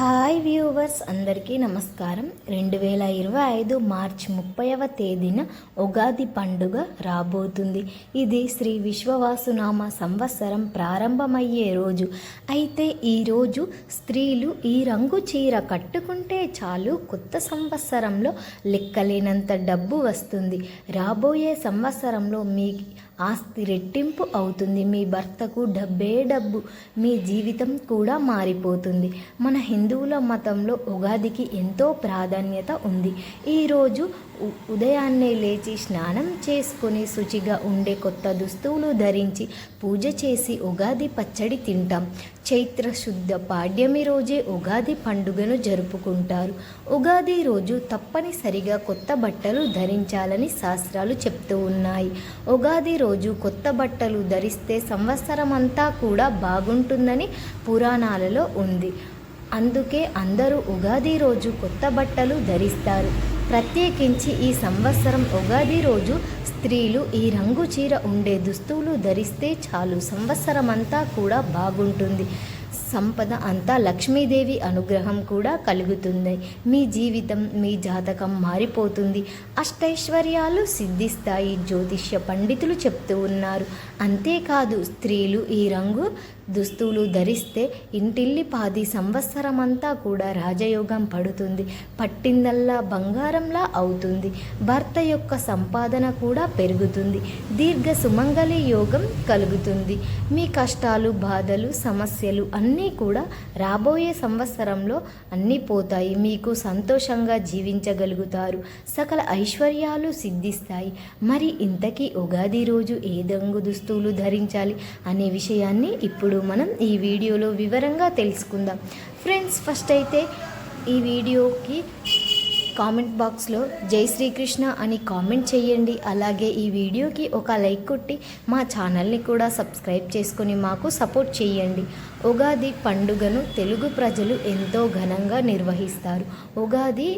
Hi viewers అందరికీ నమస్కారం. రెండు వేల ఇరవై ఐదు మార్చి ముప్పైవ తేదీన ఉగాది పండుగ రాబోతుంది. ఇది శ్రీ విశ్వవాసునామ సంవత్సరం ప్రారంభమయ్యే రోజు. అయితే ఈరోజు స్త్రీలు ఈ రంగు చీర కట్టుకుంటే చాలు కొత్త సంవత్సరంలో లెక్కలేనంత డబ్బు వస్తుంది. రాబోయే సంవత్సరంలో మీ ఆస్తి రెట్టింపు అవుతుంది. మీ భర్తకు డబ్బే డబ్బు. మీ జీవితం కూడా మారిపోతుంది. మన హిందువుల మతంలో ఉగాదికి ఎంతో ప్రాధాన్యత ఉంది. ఈరోజు ఉదయాన్నే లేచి స్నానం చేసుకొని శుచిగా ఉండే కొత్త దుస్తువులు ధరించి పూజ చేసి ఉగాది పచ్చడి తింటాం. చైత్ర శుద్ధ పాడ్యమి రోజే ఉగాది పండుగను జరుపుకుంటారు. ఉగాది రోజు తప్పనిసరిగా కొత్త బట్టలు ధరించాలని శాస్త్రాలు చెప్తూ ఉన్నాయి. ఉగాది రోజు కొత్త బట్టలు ధరిస్తే సంవత్సరమంతా కూడా బాగుంటుందని పురాణాలలో ఉంది. అందుకే అందరూ ఉగాది రోజు కొత్త బట్టలు ధరిస్తారు. ప్రత్యేకించి ఈ సంవత్సరం ఉగాది రోజు స్త్రీలు ఈ రంగు చీర ఉండే దుస్తువులు ధరిస్తే చాలు సంవత్సరం అంతా కూడా బాగుంటుంది. సంపద అంతా లక్ష్మీదేవి అనుగ్రహం కూడా కలుగుతుంది. మీ జీవితం మీ జాతకం మారిపోతుంది. అష్టైశ్వర్యాలు సిద్ధిస్తాయి జ్యోతిష్య పండితులు చెప్తూ ఉన్నారు. అంతేకాదు స్త్రీలు ఈ రంగు దుస్తువులు ధరిస్తే ఇంటిల్లి పాది సంవత్సరమంతా కూడా రాజయోగం పడుతుంది. పట్టిందల్లా బంగారంలా అవుతుంది. భర్త యొక్క సంపాదన కూడా పెరుగుతుంది. దీర్ఘ సుమంగళి యోగం కలుగుతుంది. మీ కష్టాలు బాధలు సమస్యలు అన్నీ కూడా రాబోయే సంవత్సరంలో అన్నీ పోతాయి. మీకు సంతోషంగా జీవించగలుగుతారు. సకల ఐశ్వర్యాలు సిద్ధిస్తాయి. మరి ఇంతకీ ఉగాది రోజు ఏ రంగు వస్తువులు ధరించాలి అనే విషయాన్ని ఇప్పుడు మనం ఈ వీడియోలో వివరంగా తెలుసుకుందాం. ఫ్రెండ్స్ ఫస్ట్ అయితే ఈ వీడియోకి కామెంట్ బాక్స్లో జై శ్రీకృష్ణ అని కామెంట్ చేయండి. అలాగే ఈ వీడియోకి ఒక లైక్ కొట్టి మా ఛానల్ని కూడా సబ్స్క్రైబ్ చేసుకొని మాకు సపోర్ట్ చేయండి. ఉగాది పండుగను తెలుగు ప్రజలు ఎంతో ఘనంగా నిర్వహిస్తారు. ఉగాది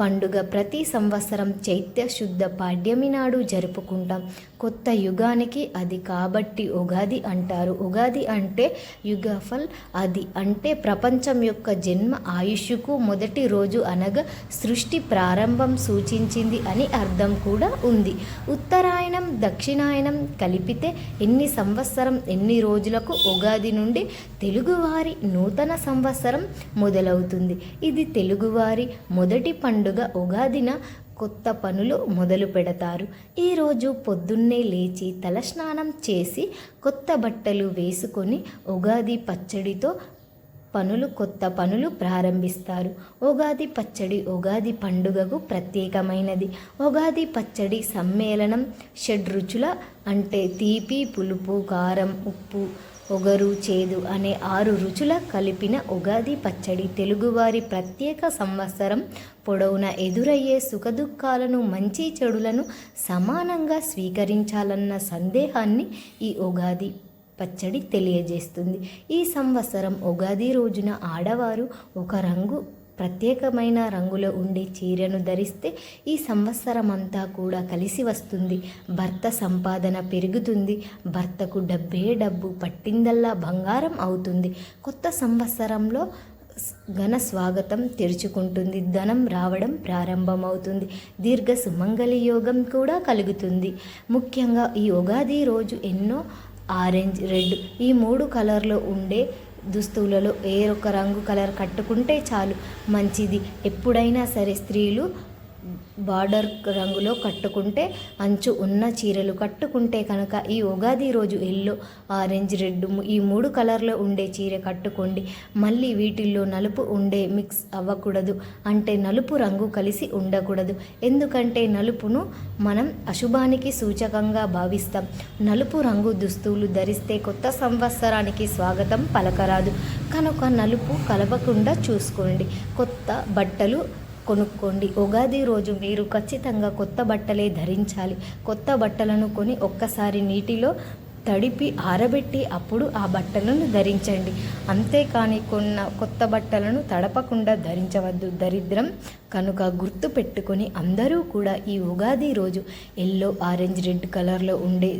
పండుగ ప్రతి సంవత్సరం చైత్య శుద్ధ పాడ్యమి నాడు జరుపుకుంటాం. కొత్త యుగానికి అది కాబట్టి ఉగాది అంటారు. ఉగాది అంటే యుగఫల్ అది అంటే ప్రపంచం యొక్క జన్మ ఆయుష్కు మొదటి రోజు అనగా సృష్టి ప్రారంభం సూచించింది అని అర్థం కూడా ఉంది. ఉత్తరాయణం దక్షిణాయనం కలిపితే ఎన్ని సంవత్సరం ఎన్ని రోజులకు ఉగాది నుండి తెలుగువారి నూతన సంవత్సరం మొదలవుతుంది. ఇది తెలుగువారి మొదటి పండుగ పండుగ ఉగాదిన కొత్త పనులు మొదలు పెడతారు. ఈరోజు పొద్దున్నే లేచి తలస్నానం చేసి కొత్త బట్టలు వేసుకొని ఉగాది పచ్చడితో పనులు కొత్త పనులు ప్రారంభిస్తారు. ఉగాది పచ్చడి ఉగాది పండుగకు ప్రత్యేకమైనది. ఉగాది పచ్చడి సమ్మేళనం షడ్రుచుల అంటే తీపి పులుపు కారం ఉప్పు ఒగరు చేదు అనే ఆరు రుచుల కలిపిన ఉగాది పచ్చడి తెలుగువారి ప్రత్యేక సంవత్సరం. పొడవునా ఎదురయ్యే సుఖదుఖాలను మంచి చెడులను సమానంగా స్వీకరించాలన్న సందేహాన్ని ఈ ఉగాది పచ్చడి తెలియజేస్తుంది. ఈ సంవత్సరం ఉగాది రోజున ఆడవారు ఒక రంగు ప్రత్యేకమైన రంగులో ఉండే చీరను ధరిస్తే ఈ సంవత్సరం అంతా కూడా కలిసి వస్తుంది. భర్త సంపాదన పెరుగుతుంది. భర్తకు డబ్బే డబ్బు పట్టిందల్లా బంగారం అవుతుంది. కొత్త సంవత్సరంలో ఘన స్వాగతం తెరుచుకుంటుంది. ధనం రావడం ప్రారంభమవుతుంది. దీర్ఘ సుమంగళి యోగం కూడా కలుగుతుంది. ముఖ్యంగా ఈ ఉగాది రోజు ఎన్నో ఆరెంజ్ రెడ్ ఈ మూడు కలర్లో ఉండే దుస్తువులలో ఏ ఒక రంగు కలర్ కట్టుకుంటే చాలు. మంచిది. ఎప్పుడైనా సరే స్త్రీలు బార్డర్ రంగులో కట్టుకుంటే అంచు ఉన్న చీరలు కట్టుకుంటే కనుక ఈ ఉగాది రోజు ఎల్లో ఆరెంజ్ రెడ్ ఈ మూడు కలర్లో ఉండే చీర కట్టుకోండి. మళ్ళీ వీటిల్లో నలుపు ఉండే మిక్స్ అవ్వకూడదు. అంటే నలుపు రంగు కలిసి ఉండకూడదు. ఎందుకంటే నలుపును మనం అశుభానికి సూచకంగా భావిస్తాం. నలుపు రంగు దుస్తువులు ధరిస్తే కొత్త సంవత్సరానికి స్వాగతం పలకరాదు. కనుక నలుపు కలవకుండా చూసుకోండి. కొత్త బట్టలు కొనుక్కోండి. ఉగాది రోజు మీరు ఖచ్చితంగా కొత్త బట్టలే ధరించాలి. కొత్త బట్టలను కొని ఒక్కసారి నీటిలో తడిపి ఆరబెట్టి అప్పుడు ఆ బట్టలను ధరించండి. అంతేకాని కొన్న కొత్త బట్టలను తడపకుండా ధరించవద్దు. దరిద్రం కనుక గుర్తు పెట్టుకొని అందరూ కూడా ఈ ఉగాది రోజు ఎల్లో ఆరెంజ్ రెడ్ కలర్లో ఉండే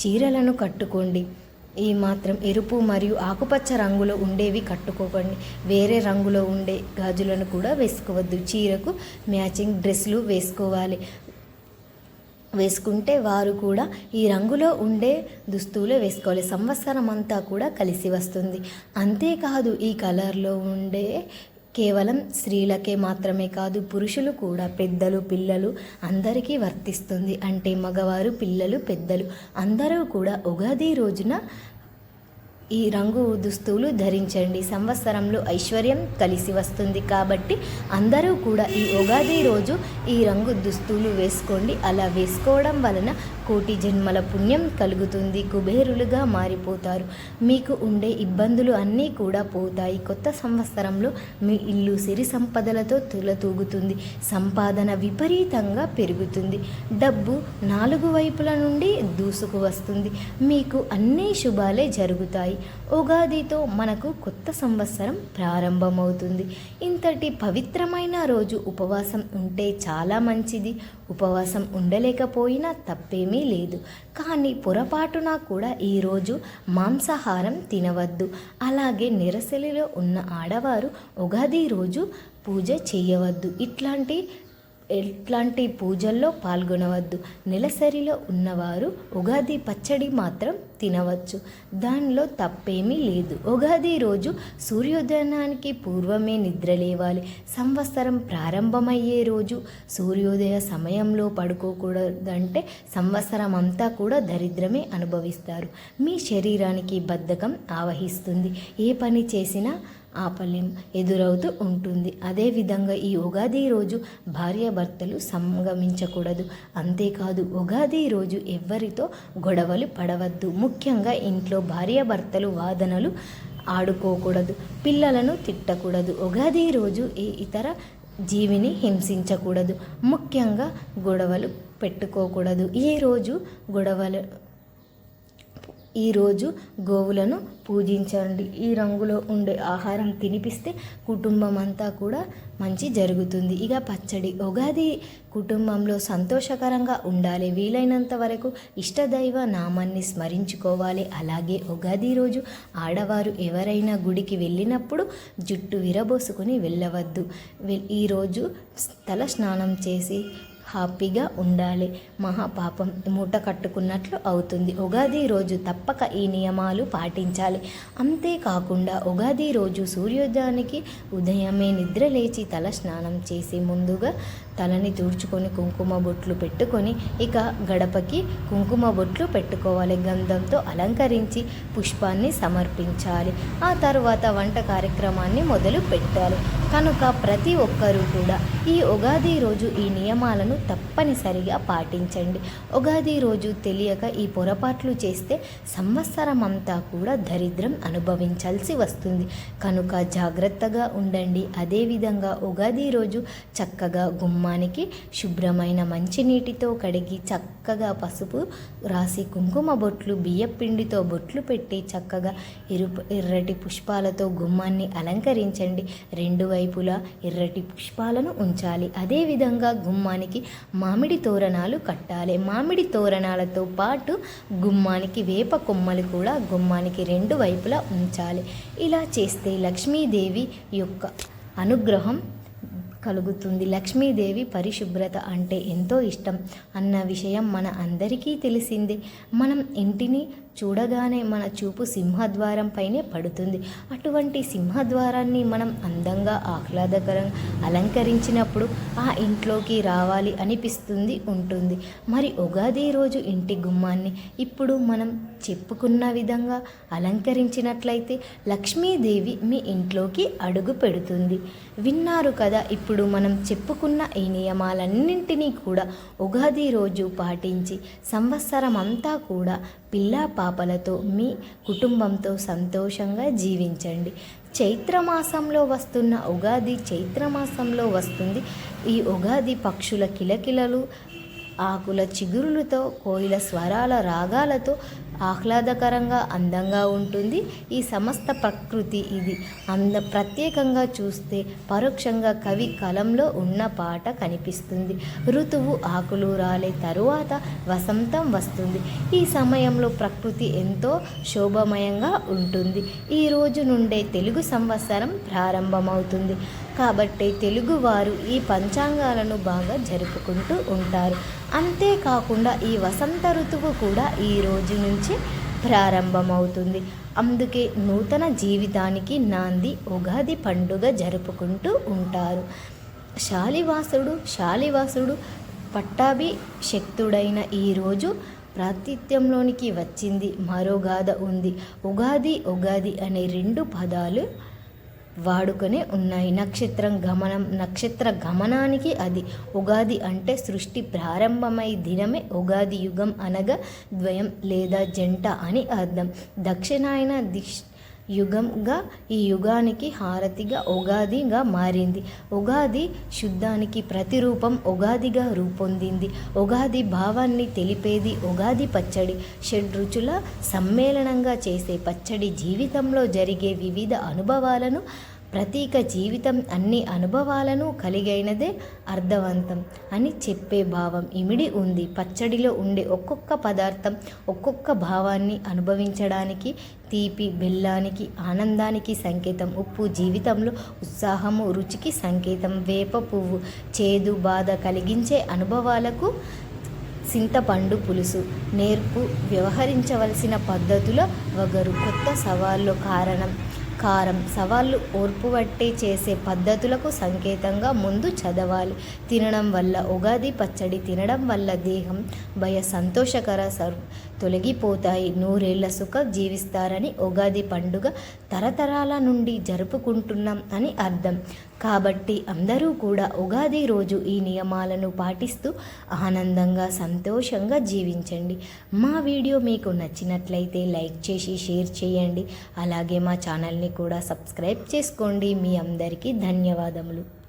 చీరలను కట్టుకోండి. ఈ మాత్రం ఎరుపు మరియు ఆకుపచ్చ రంగులో ఉండేవి కట్టుకోకండి. వేరే రంగులో ఉండే గాజులను కూడా వేసుకోవద్దు. చీరకు మ్యాచింగ్ డ్రెస్సులు వేసుకోవాలి. వేసుకుంటే వారు కూడా ఈ రంగులో ఉండే దుస్తువులే వేసుకోవాలి. సంవత్సరం అంతా కూడా కలిసి వస్తుంది. అంతేకాదు ఈ కలర్లో ఉండే కేవలం స్త్రీలకే మాత్రమే కాదు పురుషులు కూడా పెద్దలు పిల్లలు అందరికీ వర్తిస్తుంది. అంటే మగవారు పిల్లలు పెద్దలు అందరూ కూడా ఉగాది రోజున ఈ రంగు దుస్తువులు ధరించండి. సంవత్సరంలో ఐశ్వర్యం కలిసి వస్తుంది కాబట్టి అందరూ కూడా ఈ ఉగాది రోజు ఈ రంగు దుస్తువులు వేసుకోండి. అలా వేసుకోవడం వలన కోటి జన్మల పుణ్యం కలుగుతుంది కుబేరులుగా మారిపోతారు. మీకు ఉండే ఇబ్బందులు అన్నీ కూడా పోతాయి. కొత్త సంవత్సరంలో మీ ఇల్లు సిరి సంపదలతో తులతూగుతుంది. సంపాదన విపరీతంగా పెరుగుతుంది. డబ్బు నాలుగు వైపుల నుండి దూసుకు వస్తుంది. మీకు అన్ని శుభాలే జరుగుతాయి. ఉగాదితో మనకు కొత్త సంవత్సరం ప్రారంభమవుతుంది. ఇంతటి పవిత్రమైన రోజు ఉపవాసం ఉంటే చాలా మంచిది. ఉపవాసం ఉండలేకపోయినా తప్పేమీ లేదు. కానీ పొరపాటున కూడా ఈరోజు మాంసాహారం తినవద్దు. అలాగే నిరసలిలో ఉన్న ఆడవారు ఉగాది రోజు పూజ చేయవద్దు. ఇట్లాంటి ఎట్లాంటి పూజల్లో పాల్గొనవద్దు. నెలసరిలో ఉన్నవారు ఉగాది పచ్చడి మాత్రం తినవచ్చు. దానిలో తప్పేమీ లేదు. ఉగాది రోజు సూర్యోదయానికి పూర్వమే నిద్ర లేవాలి. సంవత్సరం ప్రారంభమయ్యే రోజు సూర్యోదయ సమయంలో పడుకోకూడదంటే సంవత్సరం అంతా కూడా దరిద్రమే అనుభవిస్తారు. మీ శరీరానికి బద్ధకం ఆవహిస్తుంది. ఏ పని చేసినా ఆపలేం ఎదురవుతూ ఉంటుంది. అదేవిధంగా ఈ ఉగాది రోజు భార్యాభర్తలు సంగమించకూడదు. అంతేకాదు ఉగాది రోజు ఎవ్వరితో గొడవలు పడవద్దు. ముఖ్యంగా ఇంట్లో భార్యాభర్తలు వాదనలు ఆడుకోకూడదు. పిల్లలను తిట్టకూడదు. ఉగాది రోజు ఏ ఇతర జీవిని హింసించకూడదు. ముఖ్యంగా గొడవలు పెట్టుకోకూడదు. ఈ రోజు గొడవలు ఈరోజు గోవులను పూజించండి. ఈ రంగులో ఉండే ఆహారం తినిపిస్తే కుటుంబం అంతా కూడా మంచి జరుగుతుంది. ఇక పచ్చడి. ఉగాది కుటుంబంలో సంతోషకరంగా ఉండాలి. వీలైనంత వరకు ఇష్టదైవ నామాన్ని స్మరించుకోవాలి. అలాగే ఉగాది రోజు ఆడవారు ఎవరైనా గుడికి వెళ్ళినప్పుడు జుట్టు విరబోసుకొని వెళ్ళవద్దు. ఈరోజు తల స్నానం చేసి హ్యాపీగా ఉండాలి. మహాపాపం మూట కట్టుకున్నట్లు అవుతుంది. ఉగాది రోజు తప్పక ఈ నియమాలు పాటించాలి. అంతేకాకుండా ఉగాది రోజు సూర్యోదయానికి ఉదయమే నిద్ర లేచి తల స్నానం చేసి ముందుగా తలని తుడుచుకొని కుంకుమ బొట్లు పెట్టుకొని ఇక గడపకి కుంకుమ బొట్లు పెట్టుకోవాలి. గంధంతో అలంకరించి పుష్పాన్ని సమర్పించాలి. ఆ తర్వాత వంట కార్యక్రమాన్ని మొదలు పెట్టాలి. కనుక ప్రతి ఒక్కరూ కూడా ఈ ఉగాది రోజు ఈ నియమాలను తప్పనిసరిగా పాటించండి. ఉగాది రోజు తెలియక ఈ పొరపాట్లు చేస్తే సంవత్సరం అంతా కూడా దరిద్రం అనుభవించాల్సి వస్తుంది. కనుక జాగ్రత్తగా ఉండండి. అదేవిధంగా ఉగాది రోజు చక్కగా గుమ్మానికి శుభ్రమైన మంచినీటితో కడిగి చక్కగా పసుపు రాసి కుంకుమ బొట్లు బియ్యపిండితో బొట్లు పెట్టి చక్కగా ఎరుపు ఎర్రటి పుష్పాలతో గుమ్మాన్ని అలంకరించండి. రెండు వైపులా ఎర్రటి పుష్పాలను ఉంచాలి. అదేవిధంగా గుమ్మానికి మామిడి తోరణాలు కట్టాలి. మామిడి తోరణాలతో పాటు గుమ్మానికి వేప కొమ్మలు కూడా గుమ్మానికి రెండు వైపులా ఉంచాలి. ఇలా చేస్తే లక్ష్మీదేవి యొక్క అనుగ్రహం కలుగుతుంది. లక్ష్మీదేవి పరిశుభ్రత అంటే ఎంతో ఇష్టం అన్న విషయం మన అందరికీ తెలిసిందే. మనం ఇంటిని చూడగానే మన చూపు సింహద్వారం పైనే పడుతుంది. అటువంటి సింహద్వారాన్ని మనం అందంగా ఆహ్లాదకరంగా అలంకరించినప్పుడు ఆ ఇంట్లోకి రావాలి అనిపిస్తుంది ఉంటుంది. మరి ఉగాది రోజు ఇంటి గుమ్మాన్ని ఇప్పుడు మనం చెప్పుకున్న విధంగా అలంకరించినట్లయితే లక్ష్మీదేవి మీ ఇంట్లోకి అడుగు పెడుతుంది. విన్నారు కదా ఇప్పుడు మనం చెప్పుకున్న ఈ నియమాలన్నింటినీ కూడా ఉగాది రోజు పాటించి సంవత్సరం అంతా కూడా పిల్లా పాపలతో మీ కుటుంబంతో సంతోషంగా జీవించండి. చైత్రమాసంలో వస్తున్న ఉగాది చైత్రమాసంలో వస్తుంది. ఈ ఉగాది పక్షుల కిలకిలలు ఆకుల చిగురులతో కోయిల స్వరాల రాగాలతో ఆహ్లాదకరంగా అందంగా ఉంటుంది. ఈ సమస్త ప్రకృతి ఇది. అంద ప్రత్యేకంగా చూస్తే పరోక్షంగా కవి కలంలో ఉన్న పాట కనిపిస్తుంది. ఋతువు ఆకులు రాలే తరువాత వసంతం వస్తుంది. ఈ సమయంలో ప్రకృతి ఎంతో శోభమయంగా ఉంటుంది. ఈ రోజు నుండే తెలుగు సంవత్సరం ప్రారంభమవుతుంది. కాబట్టి తెలుగువారు ఈ పంచాంగాలను బాగా జరుపుకుంటూ ఉంటారు. అంతేకాకుండా ఈ వసంత ఋతువు కూడా ఈ రోజు నుంచి ప్రారంభమవుతుంది. అందుకే నూతన జీవితానికి నాంది ఉగాది పండుగ జరుపుకుంటూ ఉంటారు. శాలివాసుడు శాలివాసుడు పట్టాభి శక్తుడైన ఈరోజు ప్రాతిథ్యంలోనికి వచ్చింది. మరో గాథ ఉంది. ఉగాది ఉగాది అనే రెండు పదాలు వాడుకనే ఉన్నాయి. నక్షత్రం గమనం నక్షత్ర గమనానికి అది ఉగాది అంటే సృష్టి ప్రారంభమై దినమే ఉగాది యుగం అనగా ద్వయం లేదా జంట అని అర్థం. దక్షిణాయన దిష్ యుగంగా ఈ యుగానికి హారతిగా ఉగాదిగా మారింది. ఉగాది శుద్ధానికి ప్రతిరూపం ఉగాదిగా రూపొందింది. ఉగాది భావాన్ని తెలిపేది ఉగాది పచ్చడి. షడ్రుచుల సమ్మేళనంగా చేసే పచ్చడి జీవితంలో జరిగే వివిధ అనుభవాలను ప్రతీక జీవితం అన్ని అనుభవాలను కలిగైనదే అర్థవంతం అని చెప్పే భావం ఇమిడి ఉంది. పచ్చడిలో ఉండే ఒక్కొక్క పదార్థం ఒక్కొక్క భావాన్ని అనుభవించడానికి తీపి బెల్లానికి ఆనందానికి సంకేతం ఉప్పు జీవితంలో ఉత్సాహము రుచికి సంకేతం వేప పువ్వు చేదు బాధ కలిగించే అనుభవాలకు చింతపండు పులుసు నేర్పు వ్యవహరించవలసిన పద్ధతుల వగరు. కొత్త సవాళ్ళు కారణం కారం సవాళ్ళు ఓర్పు పట్టి చేసే పద్ధతులకు సంకేతంగా ముందు చదవాలి. తినడం వల్ల ఉగాది పచ్చడి తినడం వల్ల దేహం భయ సంతోషకర సర్ తొలగిపోతాయి. నూరేళ్ళ సుఖ జీవిస్తారని ఉగాది పండుగ తరతరాల నుండి జరుపుకుంటున్నాం అని అర్థం. కాబట్టి అందరూ కూడా ఉగాది రోజు ఈ నియమాలను పాటిస్తూ ఆనందంగా సంతోషంగా జీవించండి. మా వీడియో మీకు నచ్చినట్లయితే లైక్ చేసి షేర్ చేయండి. అలాగే మా ఛానల్ని కూడా సబ్స్క్రైబ్ చేసుకోండి. మీ అందరికీ ధన్యవాదములు.